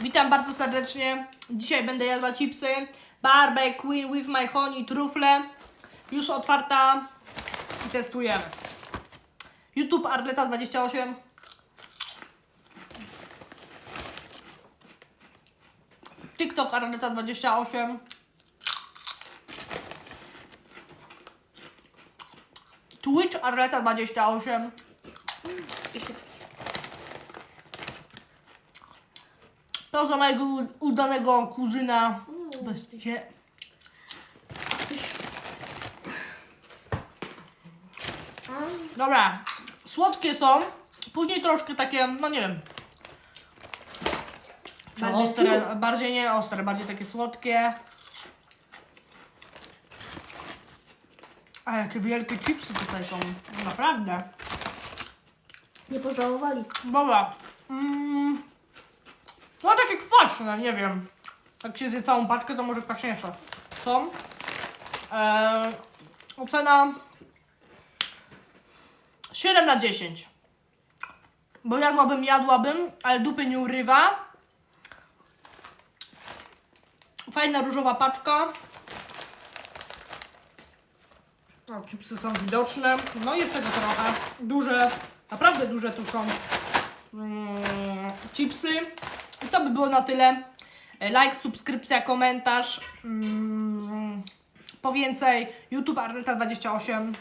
Witam bardzo serdecznie. Dzisiaj będę jadła chipsy Barbecue with my honey trufle. Już otwarta i testujemy. YouTube Arleta28. TikTok Arleta28. Twitch Arleta28. Proszę mojego udanego kuzyna. Bestie. Dobra, słodkie są. Później troszkę takie, no nie wiem. Czy Barbecue. ostre, bardziej nie ostre, bardziej takie słodkie. A jakie wielkie chipsy tutaj są. Naprawdę. Nie pożałowali. Dobra. Mm. Nie wiem. Jak się zje całą paczkę, to może kwaśniejsze są. Eee, ocena 7 na 10. Bo jadłabym, jadłabym, ale dupy nie urywa. Fajna różowa paczka. O, chipsy są widoczne. No jest tego trochę. Duże, naprawdę duże tu są mm, chipsy. I to by było na tyle. Like, subskrypcja, komentarz. Mm, po więcej YouTube Arleta28.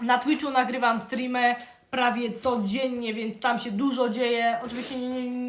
Na Twitchu nagrywam streamy prawie codziennie, więc tam się dużo dzieje. Oczywiście nie, nie,